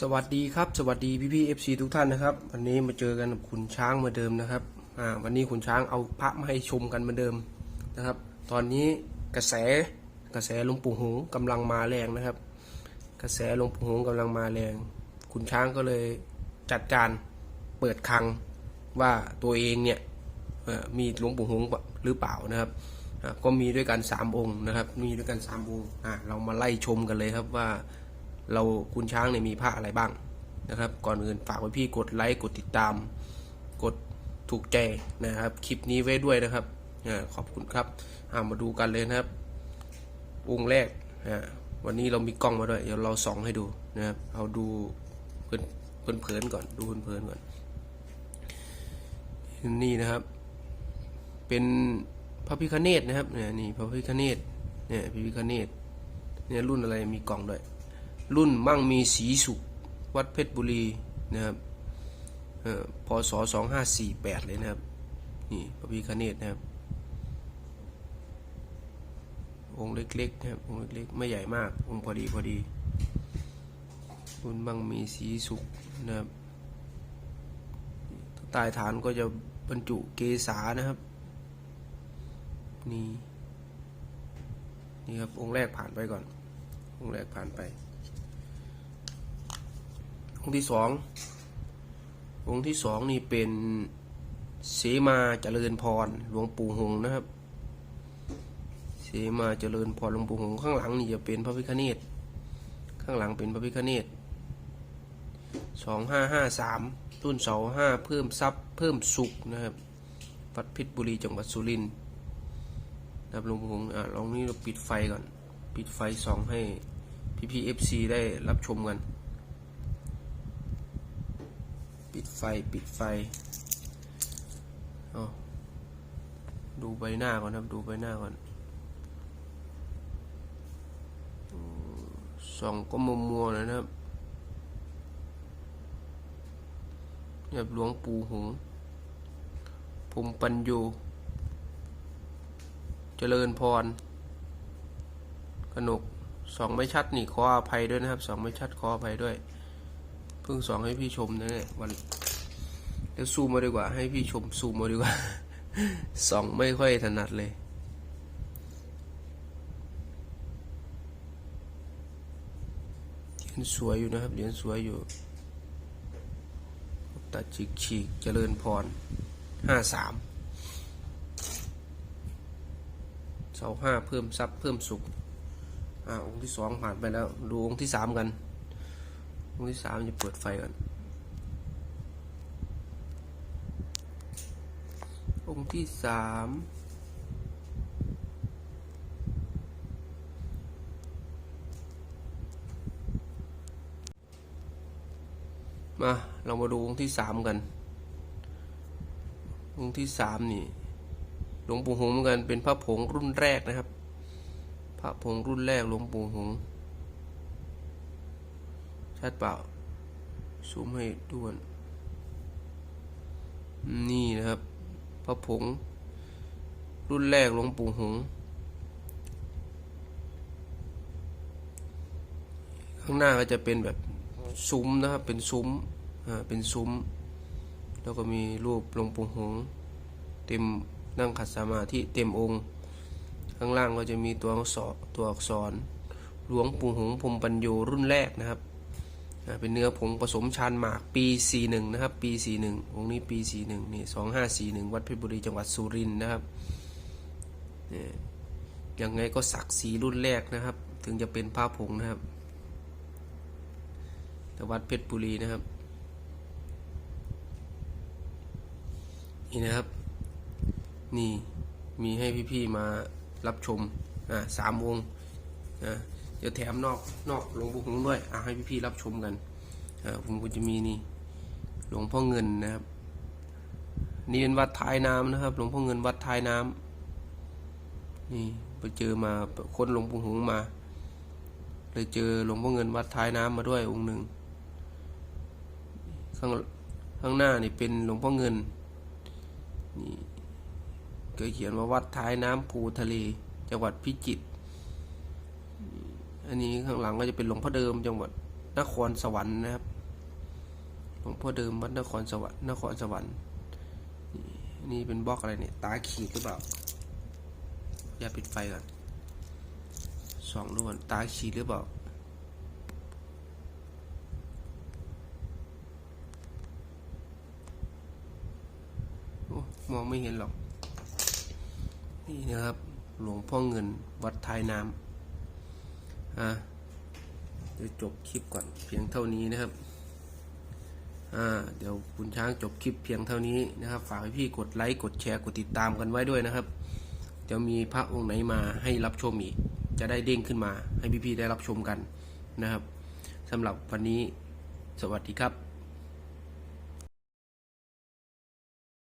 สวัสดีครับสวัสดีพี่พี่เอฟซีทุกท่านนะครับ วันนี้มาเจอกันกับคุณช้างเหมือนเดิมนะครับอ่าวันนี้คุณช้างเอาพระมาให้ชมกันเหมือนเดิมนะครับ ตอนนี้กระแสกระแสหลวงปู่หงส์กำลังมาแรงนะครับ กระแสหลวงปู่หงส์กำลังมาแรง คุณช้างก็เลยจัดการเปิดคังว่าตัวเองเนี่ยมีหลวงปู่หงหรือเปล่านะครับก็มีด้วยกันสามองค์นะครับ มีด้วยกันสามองค์อ่าเรามาไล่ชมกันเลยครับว่า เราคุณช้างเนี่ยมีผ้าอะไรบ้างนะครับ ก่อนอื่นฝากไว้พี่กดไลค์กดติดตาม กดถูกใจนะครับ คลิปนี้ไว้ด้วยนะครับอขอบคุณครับอามาดูกันเลยนะครับองค์แรกวันนี้เรามีกล้องมาด้วย เดี๋ยวเราส่องให้ดูนะครับเอาดูเพื่อนเพื่อนเพลินก่อนดูเพื่อนเพลินก่อนนี่นะครับ เป็นพระพิคเนตนะครับเนี่ยนี่พระพิคเนตเนี่ยพระพิคเนตเนี่ยรุ่นอะไรมีกล่องด้วย รุ่นมั่งมีสีสุข วัดเพชรบุรีนะครับเอ่อพศสองห้าสี่แปดเลยนะครับ นี่พระพิคเนตนะครับ องค์เล็กๆนะครับ องค์เล็กๆ ไม่ใหญ่มาก องค์พอดีพอดี รุ่นมั่งมีสีสุขนะครับใต้ฐานก็จะบรรจุเกษานะครับ นี่นี่ครับ องค์แรกผ่านไปก่อน องค์แรกผ่านไป องค์ที่สององค์ที่สองนี่เป็นเสมาเจริญพรหลวงปู่หงนะครับ เสมาเจริญพรหลวงปู่หงข้างหลังนี่จะเป็นพระพิฆเนศข้างหลังเป็นพระพิฆเนศสองห้าห้าสามรุ่นเสาห้าเพิ่มทรัพย์เพิ่มสุขนะครับวัดพชรบุรีจังหวัดสุรินทร์นะครับหลวงปู่หงอะลองนี้เราปิดไฟก่อน ปิดไฟส่องให้พี่พีเอฟซีได้รับชมกัน ปิดไฟปิดไฟเอาดูใบหน้าก่อนครับดูใบหน้าก่อนส่องก็มัวมัวนนะครับแบบหลวงปู่หงส์พรหมปัญโยเจริญพร กนกสองไม่ชัดนี่ขออภัยด้วยนะครับสองไม่ชัดขออภัยด้วย เพิ่งสองให้พี่ชมนะเนี่ยวันเดี๋ยวซูมมาดีกว่า ให้พี่ชมซูมมาดีกว่าสองไม่ค่อยถนัดเลย เหรียญสวยอยู่นะครับ เหรียญสวยอยู่ตัดฉีกฉีกเจริญพรห้าสามเสาห้าเพิ่มทรัพย์เพิ่มสุขอ่าองค์ที่สองผ่านไปแล้ว ดูองค์ที่สามกัน องค์ที่สามจะเปิดไฟก่อนองค์ที่สามมาเรามาดูองค์ที่สามกันองค์ที่สามนี่หลวงปู่หงเหมือนกันเป็นพระผงรุ่นแรกนะครับ พระผงรุ่นแรกหลวงปู่หง ชัดเปล่า ซูมให้ด่วน นี่นะครับ พระผง รุ่นแรกหลวงปู่หง ข้างหน้าก็จะเป็นแบบซุ้มนะครับ เป็นซุ้ม อ่า เป็นซุ้ม แล้วก็มีรูปหลวงปู่หง เต็มนั่งขัดสมาธิเต็มองค์ ข้างล่างก็จะมีตัวอักษรตัวอักษรหลวงปู่หงพรมปัญโยรุ่นแรกนะครับ เป็นเนื้อผงผสมชานหมากปี 41 นะครับ ปี 41องค์นี้ปี 41 นี่ 2541 วัดเพชรบุรีจังหวัดสุรินทร์นะครับนี่ยังไงก็ศักดิ์ศรีรุ่นแรกนะครับ ถึงจะเป็นพระผงนะครับ แต่วัดเพชรบุรีนะครับ นี่นะครับ นี่มีให้พี่ๆมารับชม อ่าสามองค์อ่า เดี๋ยวแถมนอกนอกหลวงปู่หงด้วยอ่าให้พี่ๆรับชมกันอ่าผมก็จะมีนี่หลวงพ่อเงินนะครับ นี่เป็นวัดท้ายน้ำนะครับ หลวงพ่อเงินวัดท้ายน้ำนี่ไปเจอมาคนหลวงปู่หงมาเลยเจอหลวงพ่อเงินวัดท้ายน้ำมาด้วยองค์หนึ่งข้างข้างหน้านี่เป็นหลวงพ่อเงินนี่ก็เขียนว่าวัดท้ายน้ำภูทะเล จังหวัดพิจิตร อันนี้ข้างหลังก็จะเป็นหลวงพ่อเดิมจังหวัดนครสวรรค์นะครับ หลวงพ่อเดิมวัดนครสวรรค์นครสวรรค์นี่นี่เป็นบล็อกอะไรเนี่ย ตาขีดหรือเปล่า อย่าปิดไฟก่อนสองดูก่อนตาขีดหรือเปล่าโอ้มองไม่เห็นหรอก นี่นะครับ หลวงพ่อเงินวัดท้ายน้ำ อะเดี๋ยวจบคลิปก่อนเพียงเท่านี้นะครับ อ่า เดี๋ยวคุณช้างจบคลิปเพียงเท่านี้นะครับ ฝากให้พี่กดไลค์ กดแชร์ กดติดตามกันไว้ด้วยนะครับ เดี๋ยวมีพระองค์ไหนมาให้รับชมอีก จะได้เด้งขึ้นมา ให้พี่ๆได้รับชมกันนะครับสำหรับวันนี้สวัสดีครับ